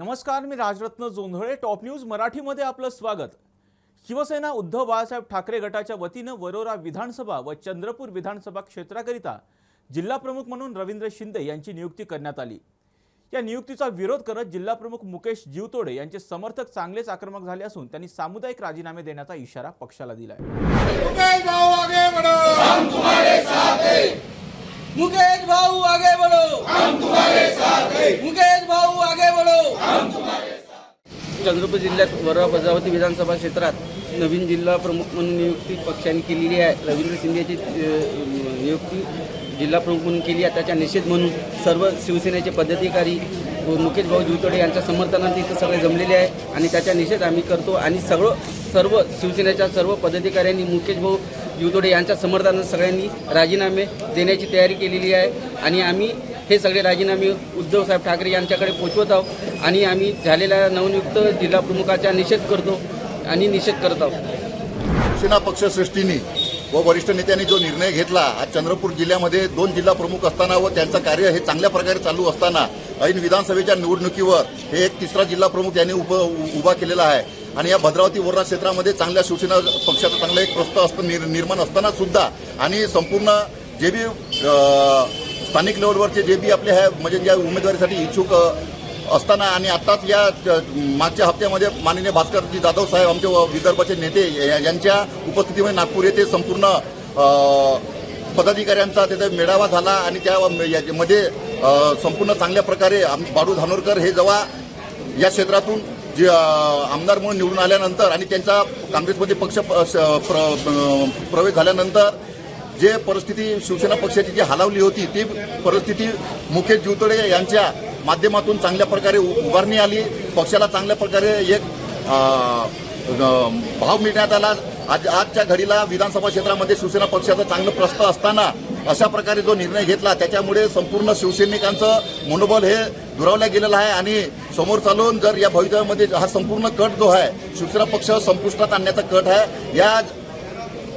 नमस्कार मी Rajratna Jondhale. Top news मराठीमध्ये आपलं स्वागत. शिवसेना उद्धव बाळासाहेब ठाकरे गटाच्या वतीनं वरोरा विधानसभा व चंद्रपूर विधानसभा क्षेत्राकरिता जिल्हाप्रमुख म्हणून रवींद्र शिंदे यांची नियुक्ती करण्यात आली. या नियुक्तीचा विरोध करत जिल्हाप्रमुख मुकेश जीवतोडे यांचे समर्थक चांगलेच आक्रमक झाले असून त्यांनी सामुदायिक राजीनामे देण्याचा इशारा पक्षाला दिला आहे मुकेश भाऊ आगे बढ़ो हम तुम्हारे साथ हैं मुकेश भाऊ आगे बढ़ो हम तुम्हारे साथ हैं मुकेश भाऊ आगे बढ़ो चंद्रपूर जिल्ह्यात वरळा बजावती विधानसभा क्षेत्रात नवीन जिल्हा प्रमुख म्हणून नियुक्ती पक्षाने केलेली आहे. रवींद्र शिंदेची नियुक्ती जिल्हा प्रमुख म्हणून केली आहे. त्याचा निषेध म्हणून सर्व शिवसेनेचे पदाधिकारी व मुकेश भाऊ जिवतोडे यांच्या समर्थनार्थ इथं सगळे जमलेले आहे. आणि त्याचा निषेध आम्ही करतो आणि सगळं सर्व शिवसेनेच्या सर्व पदाधिकाऱ्यांनी मुकेश भाऊ जिवतोडे यांच्या समर्थनात सगळ्यांनी राजीनामे देण्याची तयारी केलेली आहे. आणि आम्ही हे सगळे राजीनामे उद्धवसाहेब ठाकरे यांच्याकडे पोचवत आहोत आणि आम्ही झालेल्या नवनियुक्त जिल्हा प्रमुखाचा निषेध करतो आणि निषेध करत आहोत. शिवसेना पक्षसृष्टीने व वरिष्ठ नेत्यांनी जो निर्णय घेतला आज चंद्रपूर जिल्ह्यामध्ये दोन जिल्हा प्रमुख असताना व त्यांचं कार्य हे चांगल्या प्रकारे चालू असताना ऐन विधानसभेच्या निवडणुकीवर हे एक तिसरा जिल्हा प्रमुख यांनी उप उभा केलेला आहे. आणि या भद्रावती वोरा क्षेत्रामध्ये चांगल्या शिवसेना पक्षाचा चांगला एक प्रस्ताव असतं निर्माण असताना सुद्धा आणि संपूर्ण जे बी स्थानिक लेवलवरचे जे बी आपले ह्या म्हणजे ज्या उमेदवारीसाठी इच्छुक असताना आणि आत्ताच या मागच्या हप्त्यामध्ये माननीय भास्करजी जाधव साहेब आमचे व विदर्भाचे नेते या- यांच्या उपस्थितीमध्ये नागपूर येथे संपूर्ण पदाधिकाऱ्यांचा तिथे मेळावा झाला आणि त्या याच्यामध्ये संपूर्ण चांगल्या प्रकारे आम- बाळू धानोरकर हे जेव्हा या क्षेत्रातून जे आमदार म्हणून निवडून आल्यानंतर आणि त्यांचा काँग्रेसमध्ये पक्ष प- स- प्र- प्रवेश झाल्यानंतर जे परिस्थिती शिवसेना पक्षाची जी हलावली होती ती परिस्थिती मुकेश जीवतळे यांच्या माध्यमातून चांगल्या प्रकारे उभारणी आली. पक्षाला चांगल्या प्रकारे एक भाव मिळण्यात आला. आज आजच्या घडीला विधानसभा क्षेत्रामध्ये शिवसेना पक्षाचं चांगलं प्रस्ताव असताना अशा प्रकारे जो निर्णय घेतला त्याच्यामुळे संपूर्ण शिवसैनिकांचं मनोबल हे दुरावलं गेलेलं आहे आणि समोर चालून जर या भवितव्यामध्ये हा संपूर्ण कट जो आहे शिवसेना पक्ष संपुष्टात आणण्याचा कट आहे या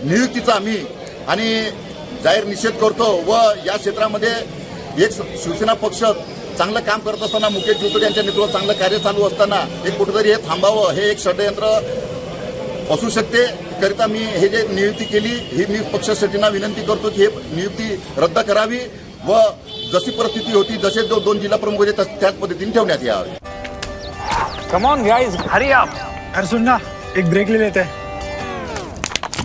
नियुक्तीचा आम्ही आणि जाहीर निषेध करतो व या क्षेत्रामध्ये एक शिवसेना पक्ष चांगलं काम करत असताना मुकेश जोतोडे यांच्या नेतृत्वात चांगलं कार्य चालू असताना हे कुठेतरी हे थांबावं हे एक षडयंत्र असू शकते. करिता मी हे जे नियुक्ती केली ही मी पक्षश्रेष्ठींना विनंती करतो की हे नियुक्ती रद्द करावी व जशी परिस्थिती होती जसे जो दोन जिल्हा प्रमुख होते त्याच पद्धतीने ठेवण्यात यावे. कम ऑन गाइस हरी आप अरे सुन ना एक ब्रेक ले लेते. हैं